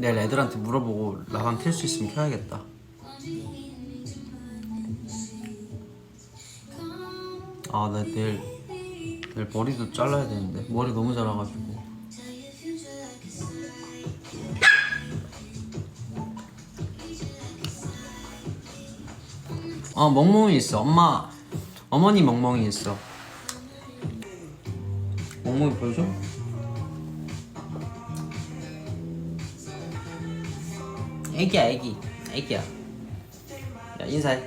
내일 애들한테 물어보고 라방 켤 수 있으면 켜야겠다. 아, 나 내일 내일 머리도 잘라야 되는데 머리 너무 자라가지고. 어, 멍멍이 있어. 엄마, 어머니 멍멍이 있어. 멍멍이 보여줘? 애기야, 애기, 애기야. 야 인사해.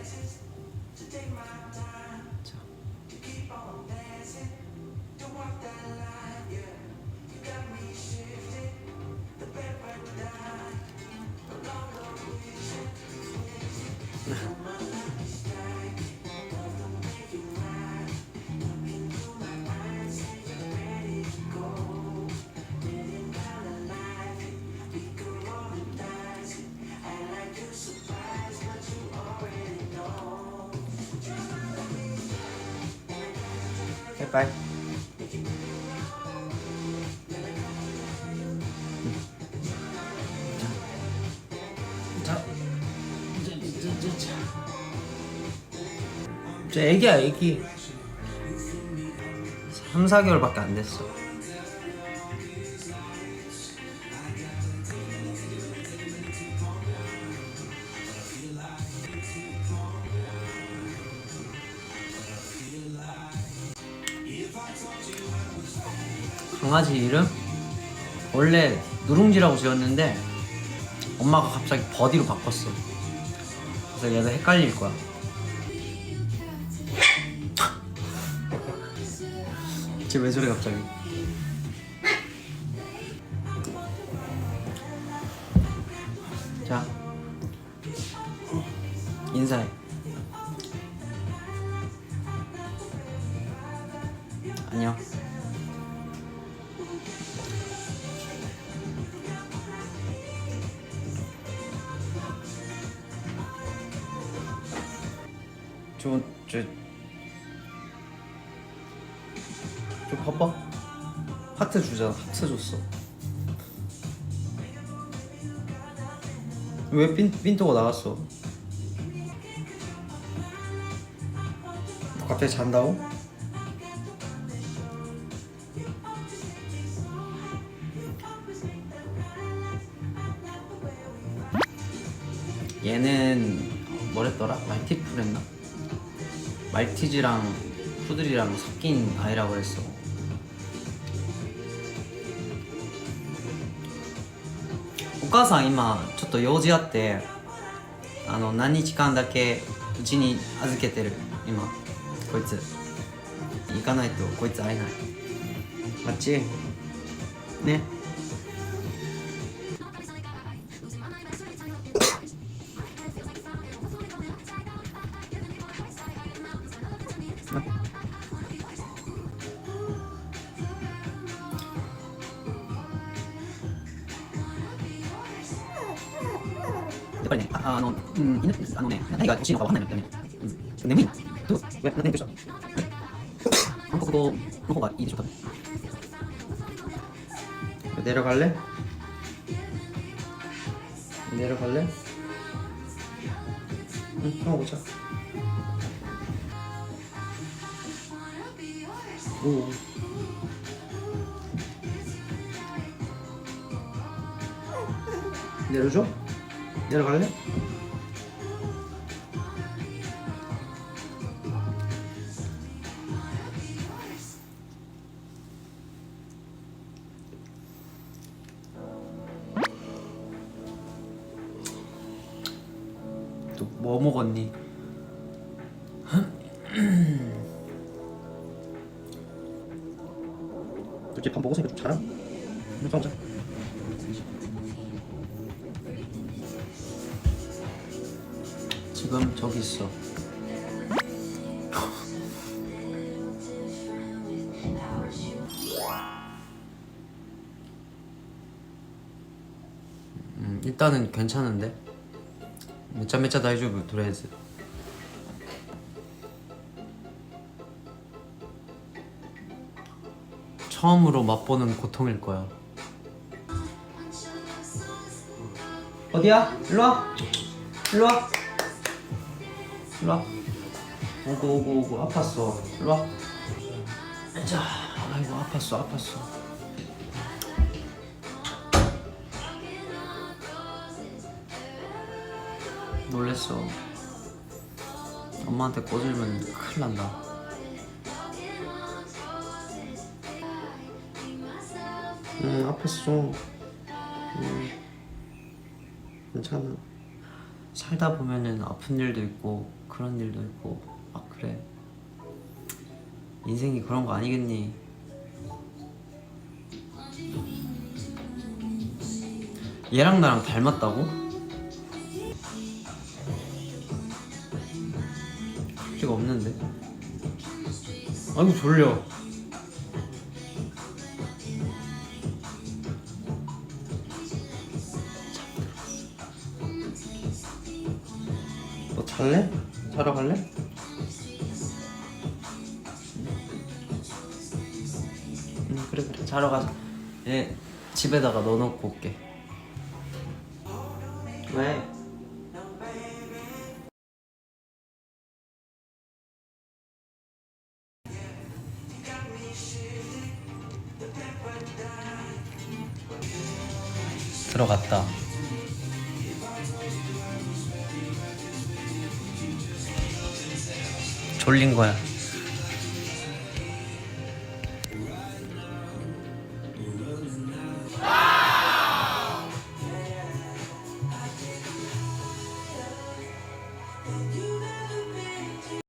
자. 저 애기야 애기. 3, 4개월밖에 안 됐어. 강아지 이름? 원래 누룽지라고 지었는데 엄마가 갑자기 버디로 바꿨어. 그래서 얘도 헷갈릴 거야. 쟤 왜 저래 갑자기? 안녕. 저, 저, 저 봐봐. 하트 주잖아. 하트 줬어. 왜 빈, 빈도가 나갔어? 갑자기 잔다고? 얘는 뭐랬더라? 말티풀 했나? 말티즈랑 푸들이랑 섞인 아이라고 했어. お母さん今ちょっと用事あってあの何日間だけうちに預けてる今こいつ行かないとこいつ会えないあっち ぱりね、ああの、うん、犬あのね、何が欲しいのか分かんないんだよね。うん、眠いな。どうえ、な、何どうした韓国語の方がいいでしょ、多分。내려갈래 내려갈래? 응, 한번 보자. 오. 내려줘? 내려갈래? 또 뭐 먹었니? 어째 밥 먹었으니까 좀 자라. 한번 싸우자. 지금 저기 있어. 음, 일단은 괜찮은데? 몇자몇자 다 해주고 들어야지. 처음으로 맛보는 고통일 거야. 어디야? 일로 와. 일로 와. 일로 와. 오고 오고 오고 아팠어. 일로 와. 자 아이고 아팠어 아팠어. 놀랬어. 엄마한테 꼬질면 큰일 난다. 응 아팠어. 응. 괜찮아 살다 보면은 아픈 일도 있고 그런 일도 있고 막 그래. 인생이 그런 거 아니겠니? 얘랑 나랑 닮았다고? 그럴 리가 없는데? 아이고 졸려 잘래? 자러 갈래? 응 그래 그래 자러 가자 얘 집에다가 넣어놓고 올게 왜? 들어갔다 졸린 거야.